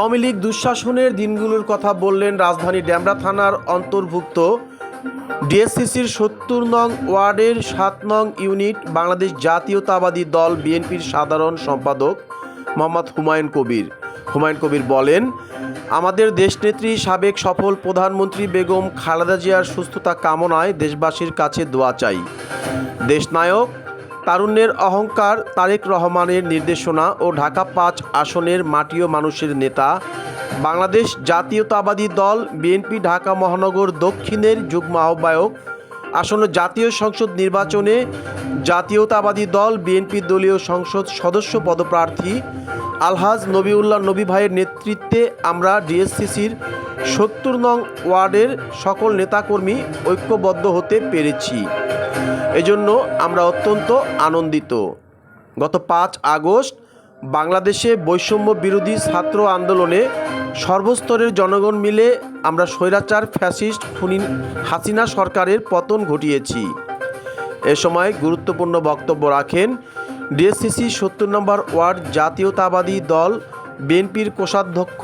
আওয়ামী লীগ দুঃশাসনের দিনগুলোর কথা বললেন রাজধানী ডেমরা থানার অন্তর্ভুক্ত ডিএসসিসির সত্তর নং ওয়ার্ডের সাত নং ইউনিট বাংলাদেশ জাতীয়তাবাদী দল বিএনপির সাধারণ সম্পাদক মোহাম্মদ হুমায়ুন কবির। হুমায়ুন কবির বলেন, আমাদের দেশনেত্রী সাবেক সফল প্রধানমন্ত্রী বেগম খালেদা জিয়ার সুস্থতা কামনায় দেশবাসীর কাছে দোয়া চাই। দেশনায়ক তারুণ্যের অহংকার তারেক রহমানের নির্দেশনা ও ঢাকা পাঁচ আসনের মাটিও মানুষের নেতা। বাংলাদেশ জাতীয়তাবাদী দল, বিএনপি ঢাকা মহানগর দক্ষিণের যুগ্ম আহ্বায়ক। আসন্ন জাতীয় সংসদ নির্বাচনে জাতীয়তাবাদী দল, বিএনপি দলীয় সংসদ সদস্য পদপ্রার্থী। আলহাজ নবিউল্লাহ নবী ভাইয়ের নেতৃত্বে আমরা ডিএসসিসির সত্তর নং ওয়ার্ডের সকল নেতাকর্মী ঐক্যবদ্ধ হতে পেরেছি। এজন্য আমরা অত্যন্ত আনন্দিত। গত পাঁচ আগস্ট বাংলাদেশে বৈষম্য বিরোধী ছাত্র আন্দোলনে সর্বস্তরের জনগণ মিলে আমরা স্বৈরাচার, ফ্যাসিস্ট, খুনি হাসিনা সরকারের পতন ঘটিয়েছি। এ সময় গুরুত্বপূর্ণ বক্তব্য রাখেন ডিএসসিসি সত্তর নম্বর ওয়ার্ড জাতীয়তাবাদী দল বিএনপির কোষাধ্যক্ষ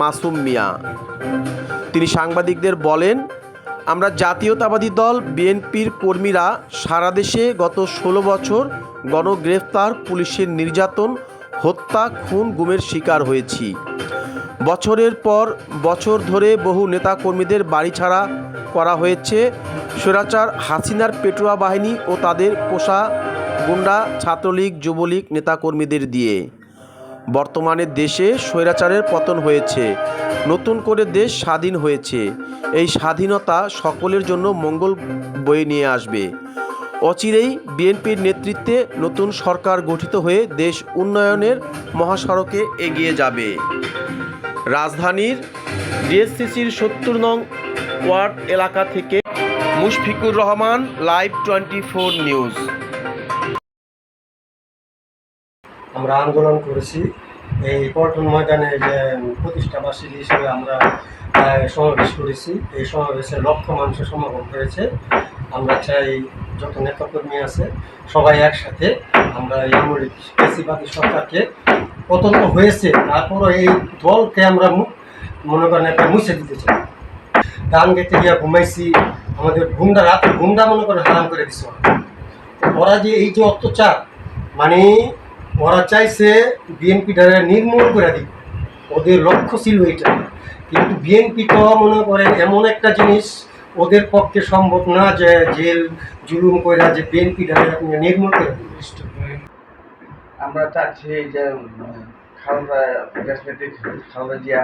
মাসুম মিয়া। তিনি সাংবাদিকদের বলেন, আমরা জাতীয়তাবাদী দল বিএনপির কর্মীরা সারা দেশে গত ষোলো বছর গণগ্রেফতার, পুলিশের নির্যাতন, হত্যা, খুন, গুমের শিকার হয়েছি। বছরের পর বছর ধরে বহু নেতাকর্মীদের বাড়ি ছাড়া করা হয়েছে। স্বৈরাচার হাসিনার পেটুয়া বাহিনী ও তাদের পোষা গুন্ডা, ছাত্রলীগ, যুবলীগ নেতাকর্মীদের দিয়ে। বর্তমানে দেশে স্বৈরাচারের পতন হয়েছে। নতুন করে দেশ স্বাধীন হয়েছে। এই স্বাধীনতা সকলের জন্য মঙ্গল বয়ে নিয়ে আসবে। অচিরেই বিএনপির নেতৃত্বে নতুন সরকার গঠিত হয়ে দেশ উন্নয়নের মহাসড়কে এগিয়ে যাবে। রাজধানীর ডিএসসিসির সত্তর নং ওয়ার্ড এলাকা থেকে Mushfiqur Rahman, live twenty four news. আমরা আন্দোলন করেছি। এই পল্টন ময়দানে যে প্রতিষ্ঠা বার্ষিকী হিসেবে আমরা সমাবেশ করেছি। এই সমাবেশে লক্ষ মানুষের সমাগম হয়েছে। আমরা চাই যত নেতাকর্মী আছে, সবাই একসাথে আমরা এই আমলিক সরকারকে পতন হয়েছে, তারপরও এই দলকে আমরা মনে করেন একটা মুছে দিতে চাই। গান গেতে গিয়া ঘুমাইছি, আমাদের ঘুমটা রাতে ঘুমটা মনে করেন হারাম করে দিচ্ছে। ওরা যে এই যে অত্যাচার মানে ওরা চাইছে বিএনপিটারে নির্মূল করে দিবে ওদের লক্ষ্য ছিল এটা কিন্তু বিএনপি তো মনে করেন এমন একটা জিনিস, ওদের পক্ষে সম্ভব না যে জেল জুলুম করে যে বিএনপিটারে নির্মূল করে আমরা চাচ্ছি যে খালেদা দেশনেত্রী খালেদা জিয়া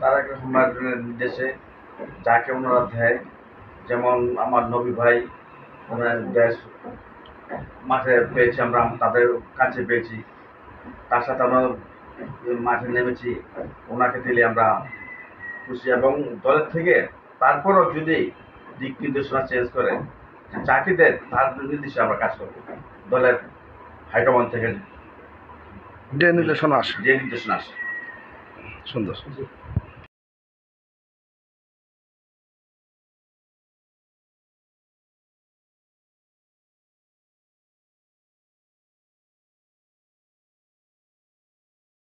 তারেক রহমানের নির্দেশে যাকে ওনারা দেয়, যেমন আমার নবী ভাই, ওনার দেশ মাঠে পেয়েছি আমরা তাদের কাছে পেয়েছি। তার সাথে আমরা মাঠে নেমেছি ওনাকে দিলে আমরা খুশি। এবং দলের থেকে তারপরও যদি দিক নির্দেশনা চেঞ্জ করে যাকে দেয় তার নির্দেশে আমরা কাজ করব। দলের হাইকমান্ড থেকে যে নির্দেশনা আসে। যে নির্দেশনা আসে। সুন্দর।